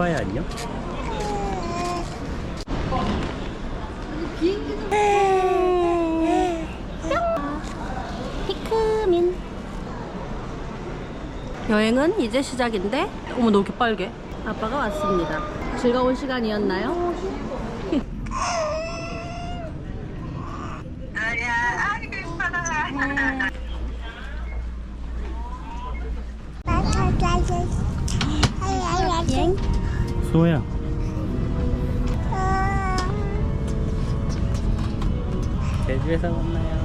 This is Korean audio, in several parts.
소아야 안녕? 피크민 여행은 이제 시작인데 어머 너 이렇게 빨개 아빠가 왔습니다 즐거운 시간이었나요? 제주에서 만나요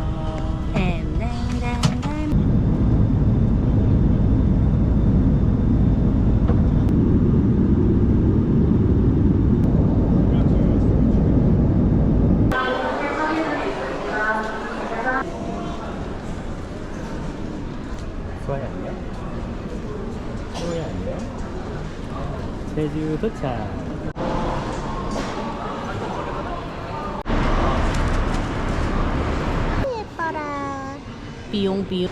소야 안녕? 안녕? 제주 도착 예뻐라 비용 비용.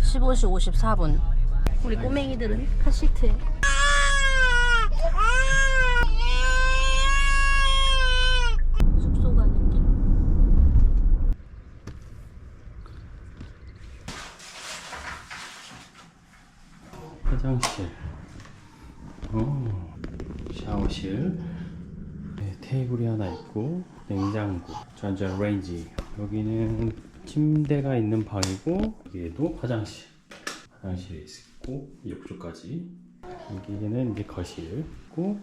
(15시 54분) 우리 꼬맹이들은 카시트에. 화장실. 오, 샤워실. 네, 테이블이 하나 있고 냉장고 전자레인지. 여기는 침대가 있는 방이고 여기에도 화장실. 화장실이 있고 욕조까지. 여기는 이제 거실. 있고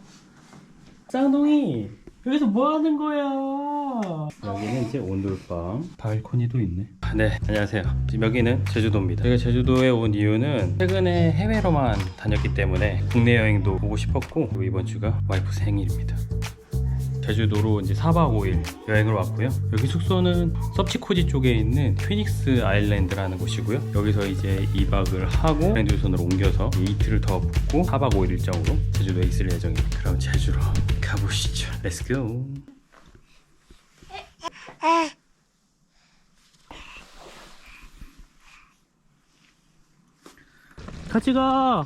쌍둥이! 여기서 뭐 하는 거야? 여기는 이제 온돌방 발코니도 있네. 네 안녕하세요. 지금 여기는 제주도입니다. 제가 제주도에 온 이유는 최근에 해외로만 다녔기 때문에 국내 여행도 보고 싶었고 이번 주가 와이프 생일입니다 제주도로 이제 4박 5일 여행을 왔고요. 여기 숙소는 섭치코지 쪽에 있는 피닉스 아일랜드라는 곳이고요. 여기서 이제 2박을 하고 랜드손으로 옮겨서 이틀을 더 붙고 4박 5일 일정으로 제주도에 있을 예정입니다. 그럼 제주로 가보시죠. 렛츠고. 같이 가.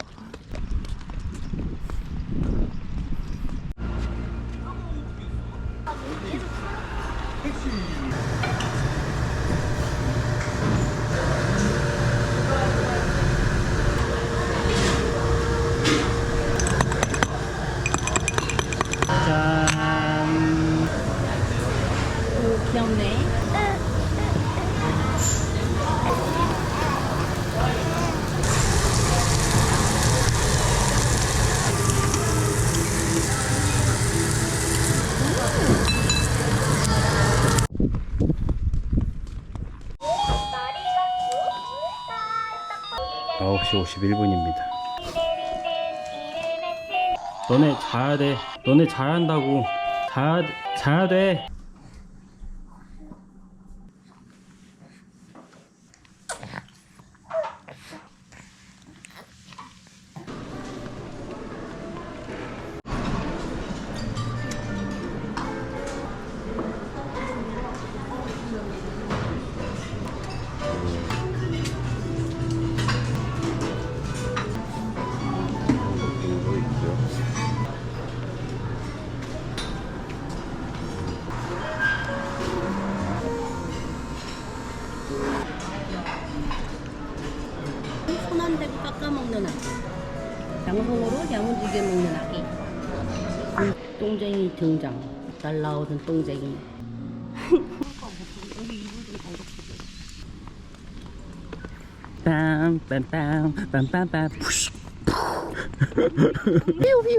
10시 51분입니다. 너네 자야 돼. 너네 자야 한다고. 자야, 자야 돼. 먹는 아기. 양손으로 야무지게 먹는 아기. 음, 똥쟁이 등장. 날라오는 똥쟁이. 빰빰빰 빰빰빰 푸쉬. 너무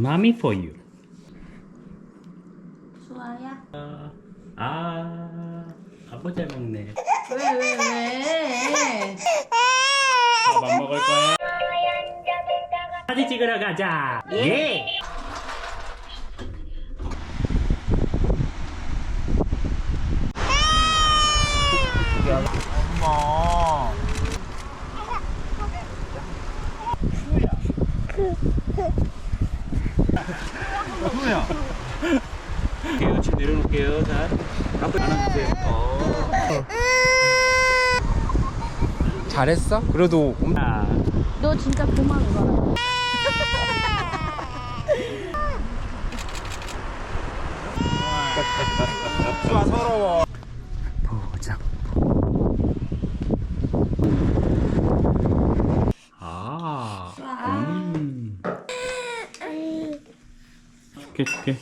Mommy for you. 좋아야. 아, 아, 아빠 잘 먹네. 왜, 왜, 왜? 밥 안 먹을 거야? 사진 찍으러 가자. 예. 예. 잘했어? 그래도 엄- 자, 너 진짜 그만 울어라. 보자. 아, 음. 줄게 줄게.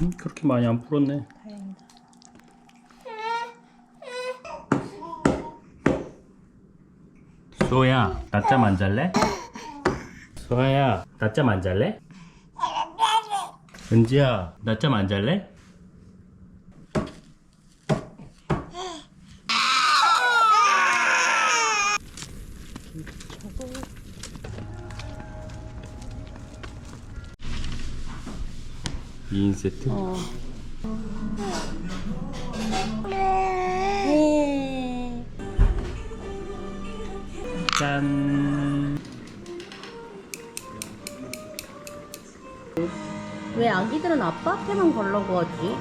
음, 그렇게 많이 안 풀었네. 수호야, 낮잠 안 잘래? 수아야, 낮잠 안 잘래? 은지야, 낮잠 안 잘래? 이인 세트? 어. 짠. 왜 아기들은 아빠 앞에만 걸라고 하지?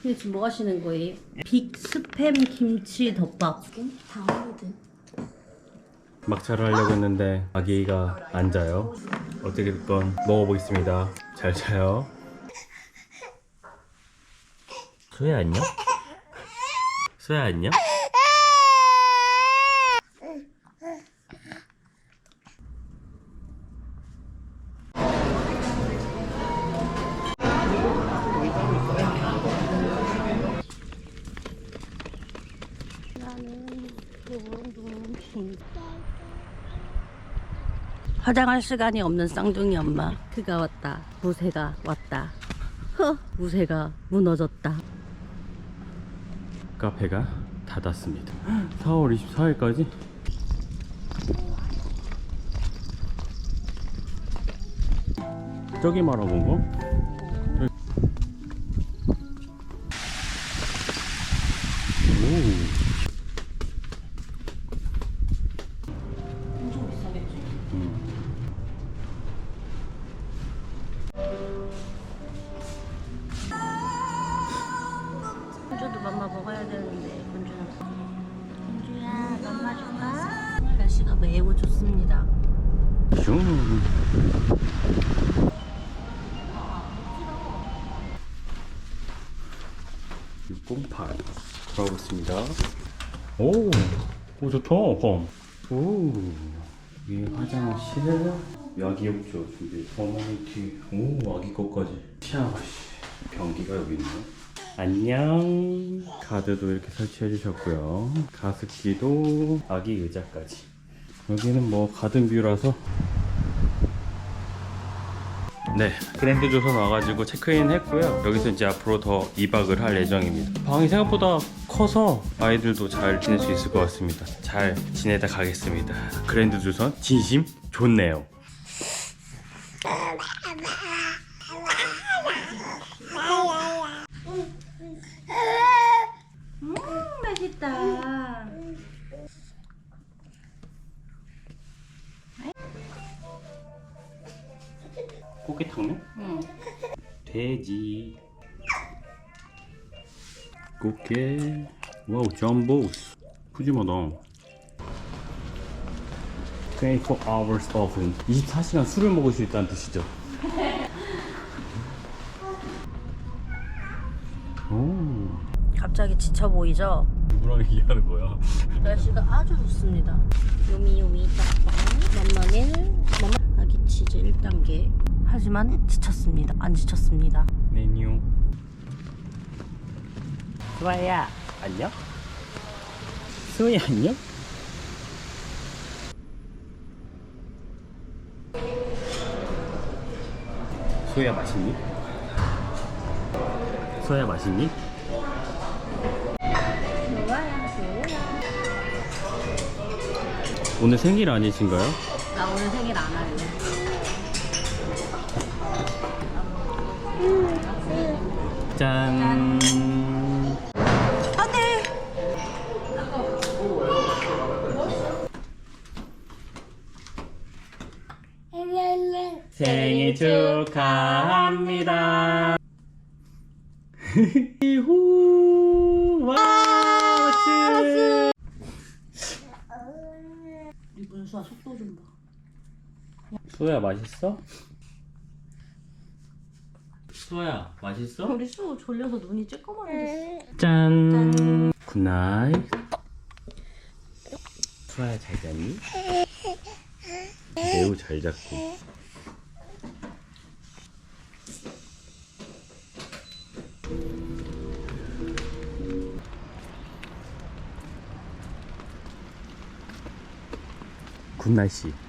근데 지금 뭐 하시는 거예요? 빅 스팸 김치 덮밥. 다운로드. 막차를 하려고 했는데 아기가 안 자요. 어떻게 됐건 먹어보겠습니다. 잘 자요. 소야 안녕? 소야 안녕? 화장할 시간이 없는 쌍둥이 엄마. 그가 왔다. 무쇠가 왔다. 허, 무쇠가 무너졌다. 카페가 닫았습니다. 4월 24일까지? 저기 말하는 거? 군주도 맘마 먹어야 되는데 군주는 군주야 맘마 줄까? 오늘 날씨가 매우 좋습니다. 슝. 육공팔 들어가겠습니다. 오, 오 좋다, 펌. 오, 이 화장실, 아기 욕조 준비, 어머니티, 오 아기 것까지. 샤워, 씨, 변기가 여기 있네. 안녕. 카드도 이렇게 설치해 주셨고요. 가습기도 아기 의자까지. 여기는 뭐 가든 뷰라서 네, 그랜드 조선 와가지고 체크인 했고요. 여기서 이제 앞으로 더 2박을 할 예정입니다. 방이 생각보다 커서 아이들도 잘 지낼 수 있을 것 같습니다. 잘 지내다 가겠습니다. 그랜드 조선 진심 좋네요. 꽃게탕면? 응. 돼지. 꽃게. 와우, 잠보. 푸짐하다. 24 hours oven. 24시간 술을 먹을 수 있다는 뜻이죠. 오, 갑자기 지쳐 보이죠? 누구랑 얘기하는 거야? 날씨가 아주 좋습니다. 요미요미 닭방 만만일 맘마 아기 치즈 1단계. 하지만 지쳤습니다. 안 지쳤습니다. 메뉴. 수아야, 안녕? 수아야, 안녕? 수아야, 맛있니? 소야 맛있니? 오늘 생일 아니신가요? 나 오늘 생일 안 할래. 짠. 생일 축하합니다. 후 와. 와. 우리 문수아 속도 좀 봐. 소야 맛있어? 소야 맛있어? 우리 수 졸려서 눈이 쬐까만해졌어. 짠. 굿나잇. 소야 잘 잤니? 매우 잘 잤고. 굿나잇 씨.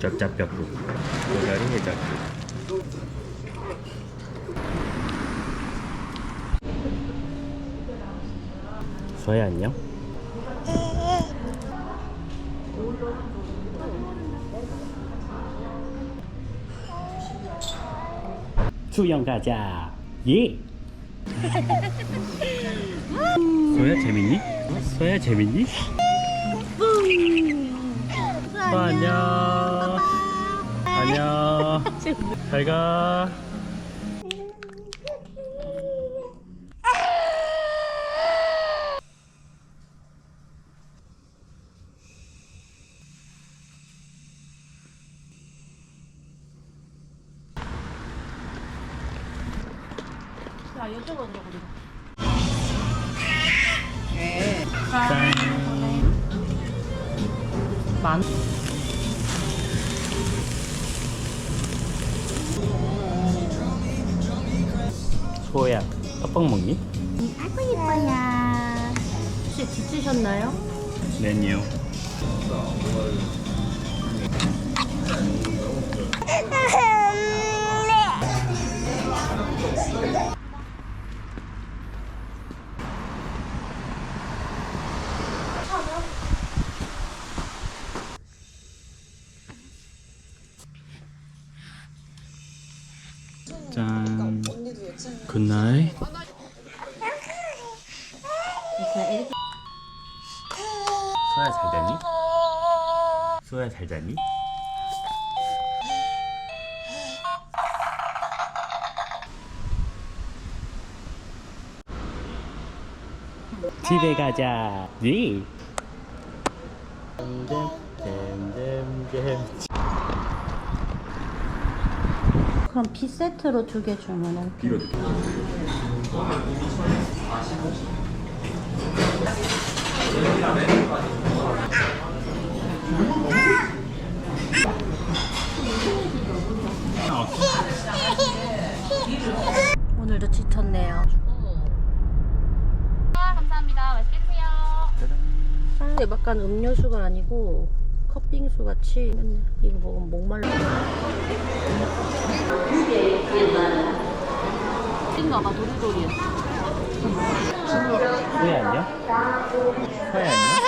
짭짭뼈국 도다리 해장국 소야 안녕? 수영 가자. 예. 소야 재밌니? 소야 재밌니? 어, 안녕. 안녕. 잘 가. 들어가. 우리가. 짠. 만. 소야, 떡볶 먹니? 아이고 이뻐야. 혹시 지치셨나요? 메뉴. 굿나잇. 소야 잘 자니? 소야 잘 자니? 집에 가자. 네. 잼잼잼잼. 그럼 비 세트로 두 개 주문할게. 오늘도 지쳤네요. 감사합니다. 맛있게 드세요. 근데 약간 음료수가 아니고 컵빙수 같이 이거 먹으면 목말라. 인가 봐 도리도리였어. 소야 안녕? 소야